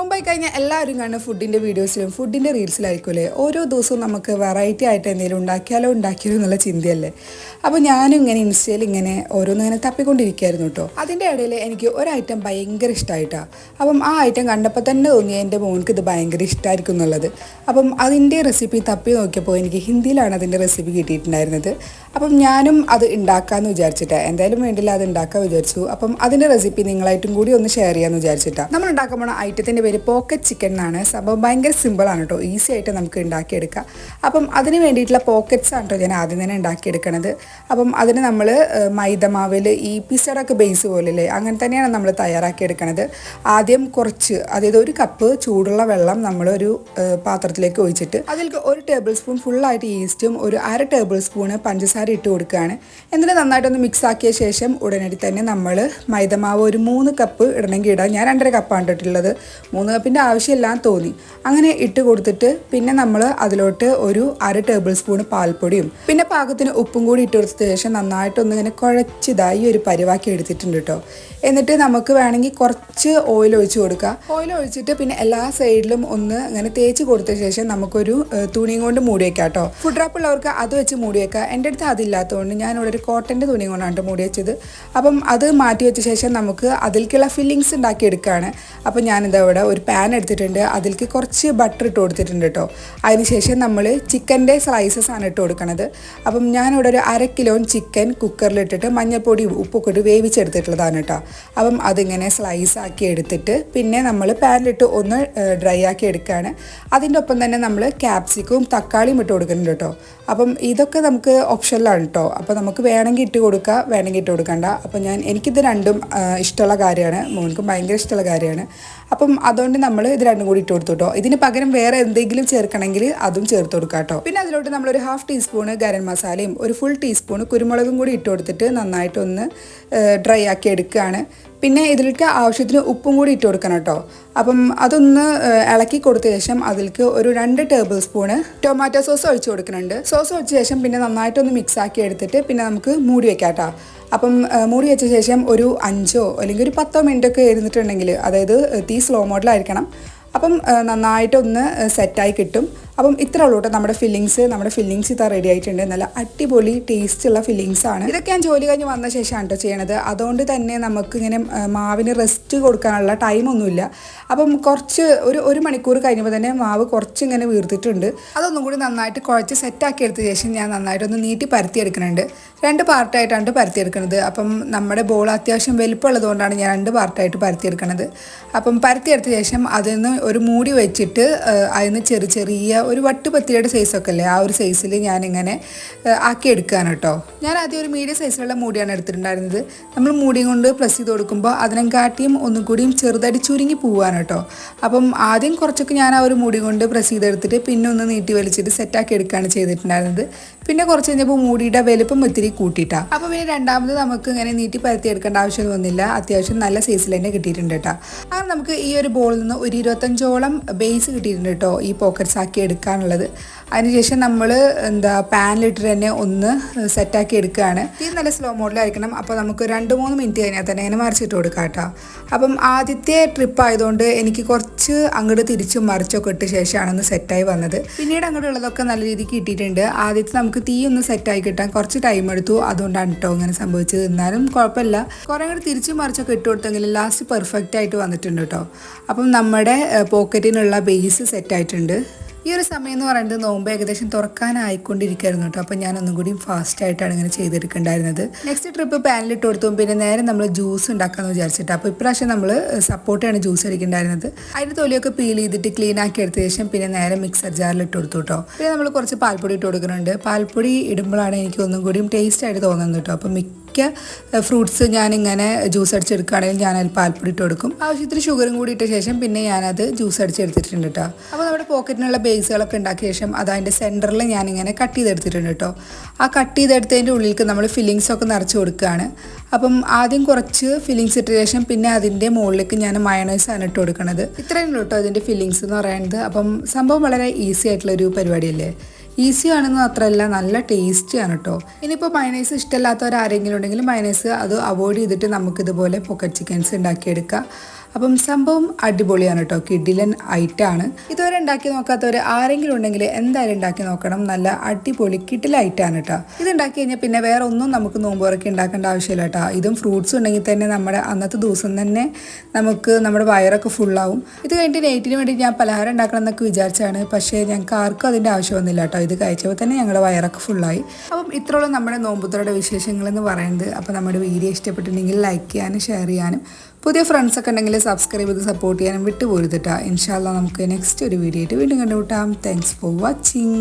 നോമ്പായി കഴിഞ്ഞാൽ എല്ലാവരും കാണുന്ന ഫുഡിന്റെ വീഡിയോസിലും ഫുഡിന്റെ റീൽസിലായിരിക്കുമല്ലേ ഓരോ ദിവസവും നമുക്ക് വെറൈറ്റി ആയിട്ട് എന്തെങ്കിലും ഉണ്ടാക്കിയാലോ ഉണ്ടാക്കിയാലോ എന്നുള്ള ചിന്തയല്ലേ? അപ്പോൾ ഞാനും ഇങ്ങനെ ഇൻസ്റ്റയിൽ ഇങ്ങനെ ഓരോന്നിങ്ങനെ തപ്പിക്കൊണ്ടിരിക്കുകയായിരുന്നു കേട്ടോ. അതിന്റെ ഇടയിൽ എനിക്ക് ഒരു ഐറ്റം ഭയങ്കര ഇഷ്ടമായിട്ടാണ് അപ്പം ആ ഐറ്റം കണ്ടപ്പോൾ തന്നെ തോന്നി എന്റെ മോൻക്ക് ഇത് ഭയങ്കര ഇഷ്ടമായിരിക്കും എന്നുള്ളത്. അപ്പം അതിന്റെ റെസിപ്പി തപ്പി നോക്കിയപ്പോൾ എനിക്ക് ഹിന്ദിയിലാണ് അതിന്റെ റെസിപ്പി കിട്ടിയിട്ടുണ്ടായിരുന്നത്. അപ്പം ഞാനും അത് ഉണ്ടാക്കാമെന്ന് വിചാരിച്ചിട്ടാണ് എന്തായാലും വേണ്ടില്ല അത് ഉണ്ടാക്കാൻ വിചാരിച്ചു. അപ്പം അതിന്റെ റെസിപ്പി നിങ്ങളായിട്ടും കൂടി ഒന്ന് ഷെയർ ചെയ്യാമെന്ന് വിചാരിച്ചിട്ടാണ് നമ്മൾ ഉണ്ടാക്കാൻ പോണ ഐറ്റത്തിന്റെ പേര് പോക്കറ്റ് ചിക്കൻ എന്നാണ് സംഭവം ഭയങ്കര സിമ്പിളാണ് കേട്ടോ ഈസി ആയിട്ട് നമുക്ക് ഉണ്ടാക്കിയെടുക്കാം. അപ്പം അതിന് വേണ്ടിയിട്ടുള്ള പോക്കറ്റ്സ് ആണ് കേട്ടോ ഞാൻ ആദ്യം തന്നെ ഉണ്ടാക്കിയെടുക്കണത്. അപ്പം അതിന് നമ്മൾ മൈദമാവിൽ ഈ പിസഡൊക്കെ ബേസ് പോലെയല്ലേ അങ്ങനെ തന്നെയാണ് നമ്മൾ തയ്യാറാക്കിയെടുക്കണത്. ആദ്യം കുറച്ച് അതായത് ഒരു കപ്പ് ചൂടുള്ള വെള്ളം നമ്മൾ ഒരു പാത്രത്തിലേക്ക് ഒഴിച്ചിട്ട് അതിൽ ഒരു ടേബിൾ സ്പൂൺ ഫുള്ളായിട്ട് ഈസ്റ്റും ഒരു അര ടേബിൾ സ്പൂണ് പഞ്ചസാര ഇട്ട് കൊടുക്കുകയാണ്. എന്നിട്ട് നന്നായിട്ടൊന്ന് മിക്സ് ആക്കിയ ശേഷം ഉടനടി തന്നെ നമ്മൾ മൈദമാവ് ഒരു മൂന്ന് കപ്പ് ഇടണമെങ്കിൽ ഇടാം. ഞാൻ രണ്ടര കപ്പാണ് ഇട്ടിട്ടുള്ളത്. മൂന്ന് കപ്പിന്റെ ആവശ്യമില്ലാന്ന് തോന്നി. അങ്ങനെ ഇട്ട് കൊടുത്തിട്ട് പിന്നെ നമ്മൾ അതിലോട്ട് ഒരു അര ടേബിൾ സ്പൂൺ പാൽപ്പൊടിയും പിന്നെ പാകത്തിന് ഉപ്പും കൂടി ഇട്ട് കൊടുത്ത ശേഷം നന്നായിട്ടൊന്ന് ഇങ്ങനെ കുഴച്ചിതായി ഒരു പരിവാക്കി എടുത്തിട്ടുണ്ട് കേട്ടോ എന്നിട്ട് നമുക്ക് വേണമെങ്കിൽ കുറച്ച് ഓയിൽ ഒഴിച്ച് കൊടുക്കുക ഓയിൽ ഒഴിച്ചിട്ട് പിന്നെ എല്ലാ സൈഡിലും ഒന്ന് ഇങ്ങനെ തേച്ച് കൊടുത്ത ശേഷം നമുക്കൊരു തുണി തുണിയും കൊണ്ട് മൂടി വെക്കാം കേട്ടോ ഫുഡ് ഡ്രാപ്പ് ഉള്ളവർക്ക് അത് വെച്ച് മൂടി വെക്കുക എന്റെ അടുത്ത് അതില്ലാത്തതുകൊണ്ട് ഞാനിവിടെ ഒരു കോട്ടന്റെ തുണി കൊണ്ടാണ് മൂടി വെച്ചത്. അപ്പം അത് മാറ്റി വെച്ച ശേഷം നമുക്ക് അതിലേക്കുള്ള ഫില്ലിങ്സ് ഉണ്ടാക്കി എടുക്കുകയാണ് അപ്പം ഞാനിതാ ഇവിടെ ഒരു പാൻ എടുത്തിട്ടുണ്ട്. അതിലേക്ക് കുറച്ച് ബട്ടർ ഇട്ട് കൊടുത്തിട്ടുണ്ട് കേട്ടോ അതിനുശേഷം നമ്മൾ ചിക്കന്റെ സ്ലൈസസ് ആണ് ഇട്ട് കൊടുക്കണത്. അപ്പം ഞാനിവിടെ ഒരു അര കിലോ ചിക്കൻ കുക്കറിലിട്ടിട്ട് മഞ്ഞൾപ്പൊടി ഉപ്പൊക്കെ ഇട്ട് വേവിച്ചെടുത്തിട്ടുള്ളതാണ് കേട്ടോ അപ്പം അതിങ്ങനെ സ്ലൈസ് ആക്കി എടുത്തിട്ട് പിന്നെ നമ്മൾ പാനിലിട്ട് ഒന്ന് ഡ്രൈ ആക്കി എടുക്കുകയാണ് അതിന്റെ ഒപ്പം തന്നെ നമ്മൾ ക്യാപ്സിക്കും തക്കാളിയും ഇട്ട് കൊടുക്കുന്നുണ്ട് കേട്ടോ അപ്പം ഇതൊക്കെ നമുക്ക് ഓപ്ഷനിലാണ് കേട്ടോ അപ്പോൾ നമുക്ക് വേണമെങ്കിൽ ഇട്ട് കൊടുക്കുക വേണമെങ്കിൽ ഇട്ട് കൊടുക്കണ്ട. അപ്പം ഞാൻ എനിക്കിത് രണ്ടും ഇഷ്ടമുള്ള കാര്യമാണ്. മോൻക്കും ഭയങ്കര ഇഷ്ടമുള്ള കാര്യമാണ്. അപ്പം അതുകൊണ്ട് നമ്മൾ ഇത് രണ്ടും കൂടി ഇട്ട് കൊടുത്തു കേട്ടോ. ഇതിന് പകരം വേറെ എന്തെങ്കിലും ചേർക്കണമെങ്കിൽ അതും ചേർത്ത് കൊടുക്കാം കേട്ടോ. പിന്നെ അതിലോട്ട് നമ്മളൊരു ഹാഫ് ടീസ്പൂണ് ഗരം മസാലയും ഒരു ഫുൾ ടീസ്പൂണ് കുരുമുളകും കൂടി ഇട്ട് കൊടുത്തിട്ട് നന്നായിട്ടൊന്ന് ഡ്രൈ ആക്കി എടുക്കുകയാണ്. പിന്നെ ഇതിലേക്ക് ആവശ്യത്തിന് ഉപ്പും കൂടി ഇട്ട് കൊടുക്കണം കേട്ടോ. അപ്പം അതൊന്ന് ഇളക്കി കൊടുത്ത ശേഷം അതിലേക്ക് ഒരു രണ്ട് ടേബിൾ സ്പൂണ് ടൊമാറ്റോ സോസ് ഒഴിച്ച് കൊടുക്കുന്നുണ്ട്. സോസ് ഒഴിച്ച ശേഷം പിന്നെ നന്നായിട്ടൊന്ന് മിക്സ് ആക്കി എടുത്തിട്ട് പിന്നെ നമുക്ക് മൂടി വെക്കാം അപ്പം മൂടി വെച്ച ശേഷം ഒരു അഞ്ചോ അല്ലെങ്കിൽ ഒരു പത്തോ മിനിറ്റ് ഒക്കെ ഇരുന്നിട്ടുണ്ടെങ്കിൽ അതായത് തീ സ്ലോ മോഡലായിരിക്കണം അപ്പം നന്നായിട്ടൊന്ന് സെറ്റായി കിട്ടും. അപ്പം ഇത്ര ഉള്ളൂ കേട്ടോ നമ്മുടെ ഫില്ലിങ്സ് നമ്മുടെ ഫില്ലിങ്സ് ഇതാ റെഡി ആയിട്ടുണ്ട്. നല്ല അടിപൊളി ടേസ്റ്റ് ഉള്ള ഫില്ലിങ്സ് ആണ്. ഇതൊക്കെ ഞാൻ ജോലി കഴിഞ്ഞ് വന്ന ശേഷമാണ് കേട്ടോ ചെയ്യണത്. അതുകൊണ്ട് തന്നെ നമുക്ക് ഇങ്ങനെ മാവിന് റെസ്റ്റ് കൊടുക്കാനുള്ള ടൈമൊന്നുമില്ല അപ്പം കുറച്ച് ഒരു ഒരു മണിക്കൂർ കഴിഞ്ഞപ്പോൾ തന്നെ മാവ് കുറച്ച് ഇങ്ങനെ വീർത്തിട്ടുണ്ട്. അതൊന്നും കൂടി നന്നായിട്ട് കുഴച്ച് സെറ്റാക്കി എടുത്ത ശേഷം ഞാൻ നന്നായിട്ടൊന്ന് നീട്ടി പരത്തിയെടുക്കുന്നുണ്ട്. രണ്ട് പാർട്ടായിട്ടാണ് പരത്തിയെടുക്കുന്നത്. അപ്പം നമ്മുടെ ബോൾ അത്യാവശ്യം വലുപ്പമുള്ളതുകൊണ്ടാണ് ഞാൻ രണ്ട് പാർട്ടായിട്ട് പരത്തിയെടുക്കുന്നത് അപ്പം പരത്തിയെടുത്ത ശേഷം അതിൽ നിന്ന് ഒരു മൂടി വെച്ചിട്ട് അതിൽ നിന്ന് ചെറിയ ചെറിയ ഒരു വട്ടുപത്തിരിയുടെ സൈസൊക്കെ അല്ലേ? ആ ഒരു സൈസിൽ ഞാനിങ്ങനെ ആക്കി എടുക്കുകയാണ് കേട്ടോ ഞാൻ ആദ്യം ഒരു മീഡിയം സൈസിലുള്ള മൂടിയാണ് എടുത്തിട്ടുണ്ടായിരുന്നത്. നമ്മൾ മൂടിയും കൊണ്ട് പ്രസ് ചെയ്ത് കൊടുക്കുമ്പോൾ അതിനെക്കാട്ടിയും ഒന്നും കൂടിയും ചെറുതായിട്ട് ചുരുങ്ങി പോവാണ് കേട്ടോ അപ്പം ആദ്യം കുറച്ചൊക്കെ ഞാൻ ആ ഒരു മൂടി കൊണ്ട് പ്രസ് ചെയ്തെടുത്തിട്ട് പിന്നെ ഒന്ന് നീട്ടി വലിച്ചിട്ട് സെറ്റാക്കി എടുക്കുകയാണ് ചെയ്തിട്ടുണ്ടായിരുന്നത്. പിന്നെ കുറച്ച് കഴിഞ്ഞപ്പോൾ മൂടിയുടെ വലുപ്പം ഒത്തിരി കൂട്ടിയിട്ടാണ് അപ്പോൾ പിന്നെ രണ്ടാമത് നമുക്ക് ഇങ്ങനെ നീട്ടി പരത്തി എടുക്കേണ്ട ആവശ്യമൊന്നും വന്നില്ല അത്യാവശ്യം നല്ല സൈസിൽ തന്നെ കിട്ടിയിട്ടുണ്ട് കേട്ടോ അങ്ങനെ നമുക്ക് ഈ ഒരു ബോളിൽ നിന്ന് ഒരു ഇരുപത്തഞ്ചോളം ബേസ് കിട്ടിയിട്ടുണ്ട് കേട്ടോ ഈ പോക്കറ്റ്സ് ആക്കി എടുക്കാനുള്ളത്. അതിനുശേഷം നമ്മൾ എന്താ പാനിലിട്ട് തന്നെ ഒന്ന് സെറ്റാക്കി എടുക്കുകയാണ് ഈ നല്ല സ്ലോ മോഡിലായിരിക്കണം അപ്പോൾ നമുക്ക് രണ്ട് മൂന്ന് മിനിറ്റ് കഴിഞ്ഞാൽ തന്നെ ഇങ്ങനെ മറിച്ചിട്ട് കൊടുക്കാം കേട്ടോ. അപ്പം ആദ്യത്തെ ട്രിപ്പ് ആയതുകൊണ്ട് എനിക്ക് കുറച്ച് അങ്ങോട്ട് തിരിച്ചും മറിച്ചൊക്കെ ഇട്ട ശേഷമാണ് ഒന്ന് സെറ്റായി വന്നത്. പിന്നീട് അങ്ങോട്ട് ഉള്ളതൊക്കെ നല്ല രീതിക്ക് കിട്ടിയിട്ടുണ്ട്. ആദ്യത്തെ നമുക്ക് തീ ഒന്ന് സെറ്റായി കിട്ടാൻ കുറച്ച് ടൈം എടുത്തു. അതുകൊണ്ടാണ് കേട്ടോ ഇങ്ങനെ സംഭവിച്ചത്. എന്നാലും കുഴപ്പമില്ല. കുറേ കൂടി തിരിച്ചും മറിച്ചൊക്കെ ഇട്ട് കൊടുത്തെങ്കിൽ ലാസ്റ്റ് പെർഫെക്റ്റ് ആയിട്ട് വന്നിട്ടുണ്ട് കേട്ടോ അപ്പം നമ്മുടെ പോക്കറ്റിനുള്ള ബേസ് സെറ്റായിട്ടുണ്ട് ഈ ഒരു സമയം എന്ന് പറയുന്നത് നോമ്പ് ഏകദേശം തുറക്കാനായിക്കൊണ്ടിരിക്കുകയായിരുന്നു കേട്ടോ. അപ്പം ഞാൻ ഒന്നും കൂടി ഫാസ്റ്റ് ആയിട്ടാണ് ഇങ്ങനെ ചെയ്തെടുക്കേണ്ടായിരുന്നത്. നെക്സ്റ്റ് ട്രിപ്പ് പാനിലിട്ട് കൊടുത്തു. പിന്നെ നേരെ നമ്മൾ ജ്യൂസ് ഉണ്ടാക്കാമെന്ന് വിചാരിച്ചിട്ട് അപ്പോൾ ഇപ്രാവശ്യം നമ്മൾ സപ്പോർട്ടാണ് ജ്യൂസ് അടിക്കേണ്ടായിരുന്നത്. അതിന്റെ തൊലിയൊക്കെ പീൽ ചെയ്തിട്ട് ക്ലീൻ ആക്കി എടുത്ത ശേഷം പിന്നെ നേരെ മിക്സർ ജാറിൽ ഇട്ട് കൊടുത്തു കേട്ടോ. പിന്നെ നമ്മൾ കുറച്ച് പാൽപ്പൊടി ഇട്ട് കൊടുക്കുന്നുണ്ട്. പാൽപ്പൊടി ഇടുമ്പോഴാണ് എനിക്ക് ഒന്നും കൂടിയും ടേസ്റ്റ് ആയിട്ട് തോന്നുന്നത് കേട്ടോ. അപ്പോൾ മിക്ക ഫ്രൂട്ട്സ് ഞാനിങ്ങനെ ജ്യൂസ് അടിച്ചെടുക്കുകയാണെങ്കിൽ ഞാൻ അതിൽ പാൽപ്പൊടി ഇട്ട് കൊടുക്കും. ആവശ്യത്തിന് ഷുഗറും കൂടി ഇട്ട ശേഷം പിന്നെ ഞാനത് ജ്യൂസ് അടിച്ചെടുത്തിട്ടുണ്ട് കേട്ടോ അപ്പോൾ നമ്മുടെ പോക്കറ്റിനുള്ള ബേസുകളൊക്കെ ഉണ്ടാക്കിയ ശേഷം അത് അതിന്റെ സെന്ററിൽ ഞാനിങ്ങനെ കട്ട് ചെയ്തെടുത്തിട്ടുണ്ട് കേട്ടോ ആ കട്ട് ചെയ്തെടുത്തതിന്റെ ഉള്ളിലേക്ക് നമ്മൾ ഫില്ലിങ്സ് ഒക്കെ നിറച്ച് കൊടുക്കുകയാണ്. അപ്പം ആദ്യം കുറച്ച് ഫില്ലിങ്സ് ഇട്ട ശേഷം പിന്നെ അതിന്റെ മുകളിലേക്ക് ഞാൻ മയണേഴ്സാണ് ഇട്ട് കൊടുക്കുന്നത് ഇത്രയും കേട്ടോ അതിന്റെ ഫില്ലിങ്സ് എന്ന് പറയുന്നത്. അപ്പം സംഭവം വളരെ ഈസി ആയിട്ടുള്ള ഒരു പരിപാടിയല്ലേ? ഈസി ആണെന്ന് മാത്രമല്ല നല്ല ടേസ്റ്റിയാണ് കേട്ടോ ഇനിയിപ്പോൾ മയണൈസ് ഇഷ്ടമല്ലാത്തവരാരെങ്കിലും ഉണ്ടെങ്കിൽ മയണൈസ് അത് അവോയ്ഡ് ചെയ്തിട്ട് നമുക്കിതുപോലെ പോക്കറ്റ് ചിക്കൻസ് ഉണ്ടാക്കിയെടുക്കാം അപ്പം സംഭവം അടിപൊളിയാണ് കേട്ടോ കിഡിലൻ ഐറ്റാണ് ഇതുവരെ ഉണ്ടാക്കി നോക്കാത്തവർ ആരെങ്കിലും ഉണ്ടെങ്കിൽ എന്തായാലും ഉണ്ടാക്കി നോക്കണം. നല്ല അടിപൊളി കിഡിൽ ഐറ്റാണ് കേട്ടോ ഇത് ഉണ്ടാക്കി കഴിഞ്ഞാൽ പിന്നെ വേറെ ഒന്നും നമുക്ക് നോമ്പോറൊക്കെ ഉണ്ടാക്കേണ്ട ആവശ്യമില്ല കേട്ടോ ഇതും ഫ്രൂട്ട്സ് ഉണ്ടെങ്കിൽ തന്നെ നമ്മുടെ അന്നത്തെ ദിവസം തന്നെ നമുക്ക് നമ്മുടെ വയറൊക്കെ ഫുള്ളാവും ഇത് കഴിഞ്ഞിട്ട് നൈറ്റിന് വേണ്ടി ഞാൻ പലഹാരം ഉണ്ടാക്കണം എന്നൊക്കെ വിചാരിച്ചാണ്. പക്ഷേ ഞങ്ങൾക്ക് ആർക്കും അതിന്റെ ആവശ്യം വന്നില്ല കേട്ടോ ഇത് കഴിച്ചപ്പോൾ തന്നെ ഞങ്ങളുടെ വയറൊക്കെ ഫുള്ളായി അപ്പം ഇത്രയുള്ള നമ്മുടെ നോമ്പുത്തറയുടെ വിശേഷങ്ങൾ എന്ന് പറയുന്നത്. അപ്പോൾ നമ്മുടെ വീഡിയോ ഇഷ്ടപ്പെട്ടിട്ടുണ്ടെങ്കിൽ ലൈക്ക് ചെയ്യാനും ഷെയർ ചെയ്യാനും പുതിയ ഫ്രണ്ട്സൊക്കെ ഉണ്ടെങ്കിൽ സബ്സ്ക്രൈബ് ചെയ്ത് സപ്പോർട്ട് ചെയ്യാനും വിട്ടുപോരുതട്ടാ ഇൻഷാല്ല നമുക്ക് നെക്സ്റ്റ് ഒരു വീഡിയോ ആയിട്ട് വീണ്ടും കണ്ടുമുട്ടാം. Thanks for watching